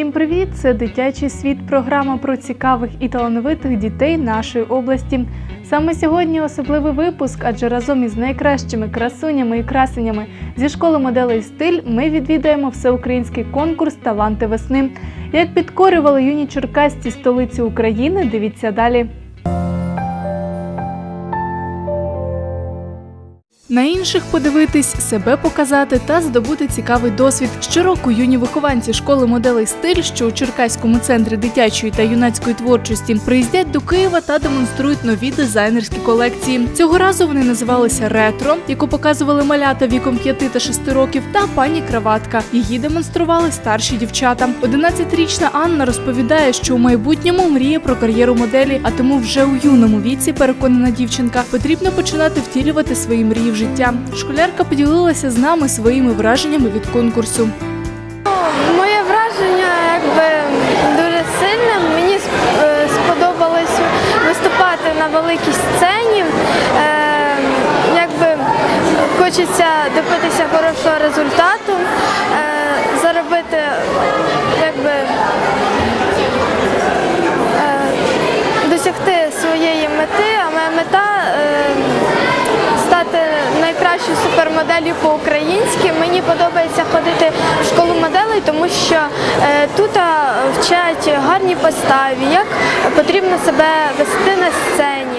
Всім привіт! Це дитячий світ, програма про цікавих і талановитих дітей нашої області. Саме сьогодні особливий випуск, адже разом із найкращими красунями і красенями зі школи моделей стиль ми відвідаємо всеукраїнський конкурс Таланти весни. Як підкорювали юні черкасці столиці України, дивіться далі. На інших подивитись, себе показати та здобути цікавий досвід. Щороку юні вихованці школи моделей стиль, що у Черкаському центрі дитячої та юнацької творчості, приїздять до Києва та демонструють нові дизайнерські колекції. Цього разу вони називалися ретро, яку показували малята віком 5 та 6 років, та пані краватка. Її демонстрували старші дівчата. 11-річна Анна розповідає, що у майбутньому мріє про кар'єру моделі, а тому вже у юному віці переконана дівчинка потрібно починати втілювати свої мрії життя. Школярка поділилася з нами своїми враженнями від конкурсу. Моє враження якби дуже сильне. Мені е, сподобалось виступати на великій сцені. Е, Якби хочеться добитися хорошого результату, е, заробити якби досягти своєї мети, а моя мета стати найкращою супермоделлю по-українськи. Мені подобається ходити в школу моделей, тому що е, тут вчать гарні поставі, як потрібно себе вести на сцені.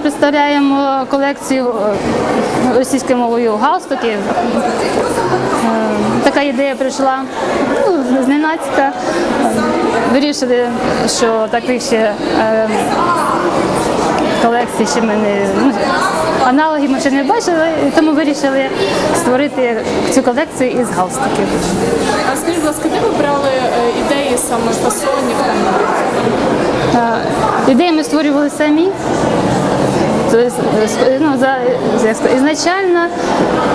Представляємо колекцію е, російською мовою галстуків. Е, Така ідея прийшла ну, зненацька. Вирішили, що таких ще е, колекцій ще ми не ну, аналогів ми ще не бачили, тому вирішили створити цю колекцію із галстуків. А скажіть, будь ласка, де ви брали ідеї саме фасонів? Ідеї ми створювали самі. Тобто, е, ну, за, ізначально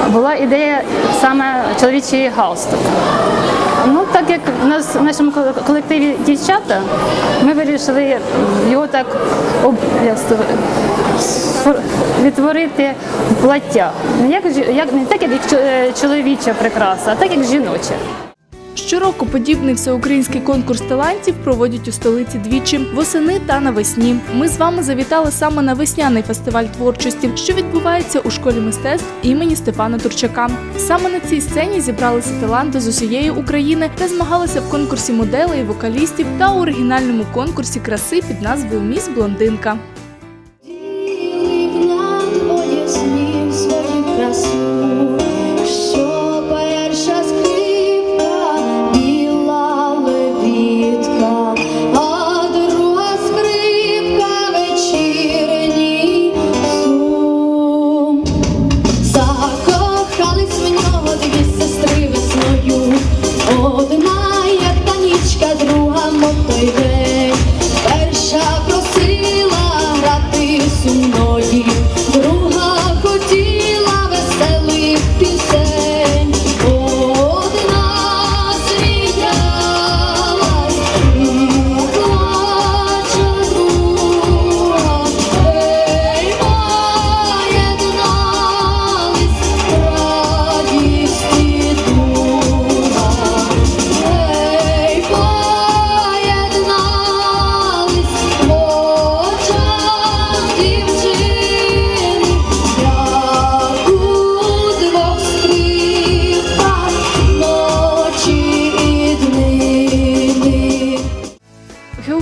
була ідея саме чоловічий галстук. Ну, так як у нас в нашому колективі дівчата, ми вирішили його так об, відтворити в плаття. Не, як, як, не так, як чоловіча прикраса, а так як жіноча. Щороку подібний всеукраїнський конкурс талантів проводять у столиці двічі восени та навесні. Ми з вами завітали саме на весняний фестиваль творчості, що відбувається у школі мистецтв імені Степана Турчака. Саме на цій сцені зібралися таланти з усієї України та змагалися в конкурсі моделей, вокалістів та у оригінальному конкурсі краси під назвою Міс Блондинка.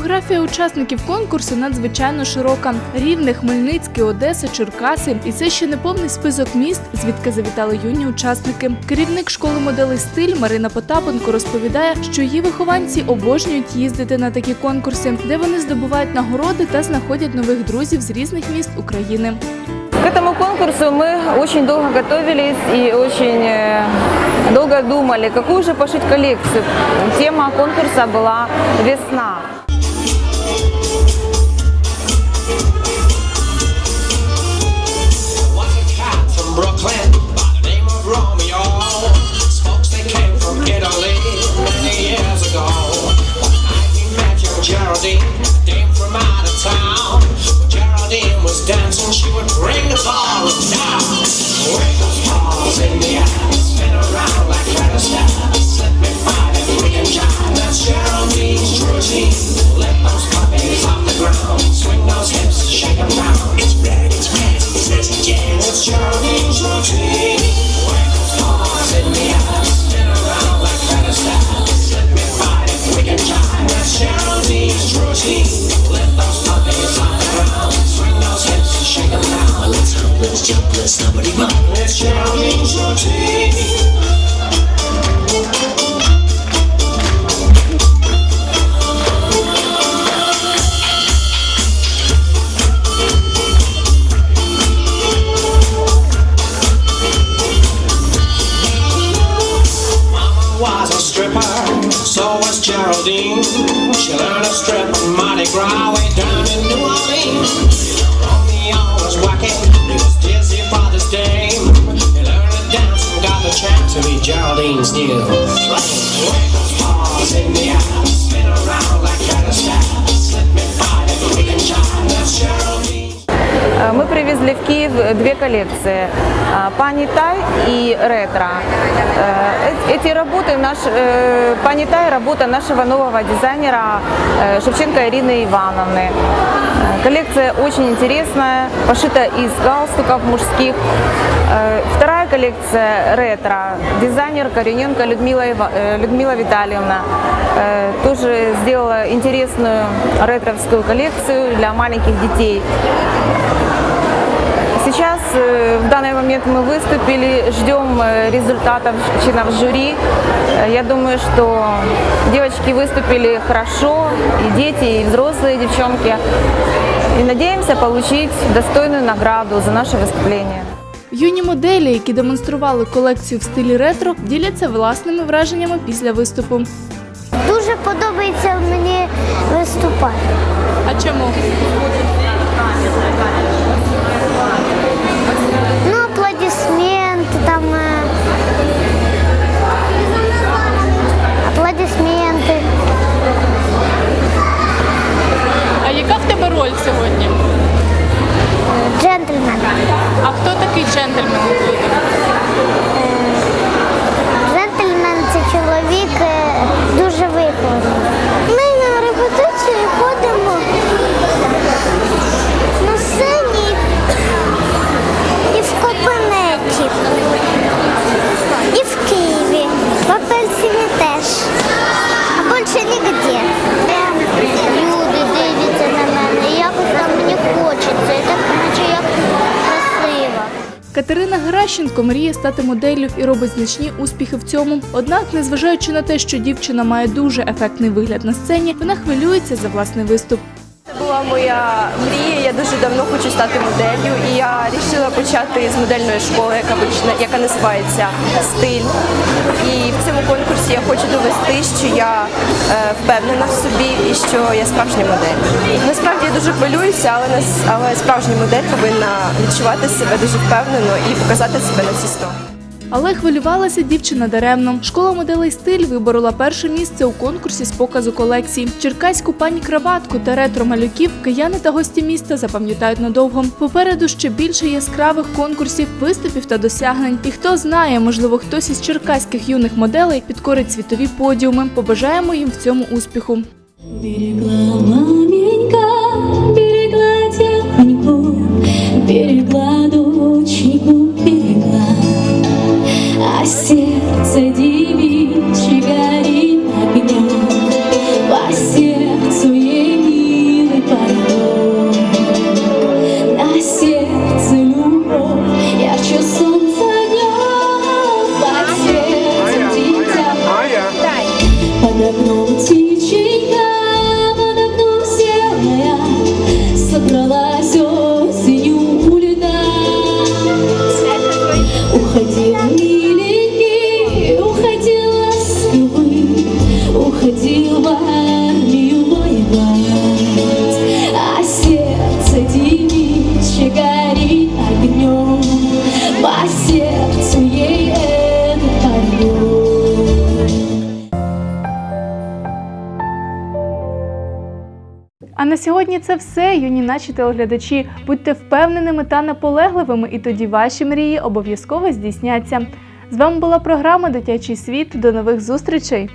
Географія учасників конкурсу надзвичайно широка: Рівне, Хмельницький, Одеса, Черкаси. І це ще не повний список міст, звідки завітали юні учасники. Керівник школи моделей стиль Марина Потапенко розповідає, що її вихованці обожнюють їздити на такі конкурси, де вони здобувають нагороди та знаходять нових друзів з різних міст України. К этому конкурсу мы очень долго готовились и очень э, долго думали, какую же пошить коллекцию. Тема конкурса была «Весна». Was dancing, she would ring the ball down. Wave those paws in the air, spin around like carousel. Let's let's somebody rock. Mama was a stripper, so was Geraldine. She learned to strip on Mardi Gras way down in New Orleans. to be Geraldine's new. Две коллекции а, Пани Тай и Ретро. Э, Эти работы, наш, э, Пани Тай – работа нашего нового дизайнера э, Шевченко Ирины Ивановны. Коллекция очень интересная, пошита из галстуков мужских. Вторая коллекция ретро. Дизайнер Корененко Людмила, Людмила Витальевна тоже сделала интересную ретровскую коллекцию для маленьких детей. Сейчас, э, в данный момент мы выступили, ждем э, результатов членов жюри. Э, Я думаю, что девочки выступили хорошо, и дети, и взрослые девчонки. И надеемся получить достойную награду за наше выступление. Юні моделі, які демонстрували колекцію в стилі ретро, діляться власними враженнями після виступу. Дуже подобається мені виступати. А чому? аплодисменты, там э, аплодисменты. А яка в тебе роль сьогодні? Джентльмен. А хто такий джентльмен? В Апельсині теж. А більше нігде. Люди дивляться на мене, якось там мені хочеться. Я так наче як красиво. Катерина Гращенко мріє стати моделлю і робить значні успіхи в цьому. Однак, незважаючи на те, що дівчина має дуже ефектний вигляд на сцені, вона хвилюється за власний виступ. Моя мрія. Я дуже давно хочу стати моделлю, і я вирішила почати з модельної школи, яка яка називається Стиль. І в цьому конкурсі я хочу довести, що я е, впевнена в собі і що я справжня модель. Насправді я дуже хвилююся, але але справжня модель повинна відчувати себе дуже впевнено і показати себе на всі сто. Але хвилювалася дівчина даремно. Школа моделей стиль виборола перше місце у конкурсі з показу колекцій. Черкаську пані краватку та ретро малюків кияни та гості міста запам'ятають надовго. Попереду ще більше яскравих конкурсів, виступів та досягнень. І хто знає, можливо, хтось із черкаських юних моделей підкорить світові подіуми. Побажаємо їм в цьому успіху. Берегла 我会记得你。Сьогодні це все, юні наші телеглядачі. Будьте впевненими та наполегливими, і тоді ваші мрії обов'язково здійсняться. З вами була програма Дитячий світ. До нових зустрічей!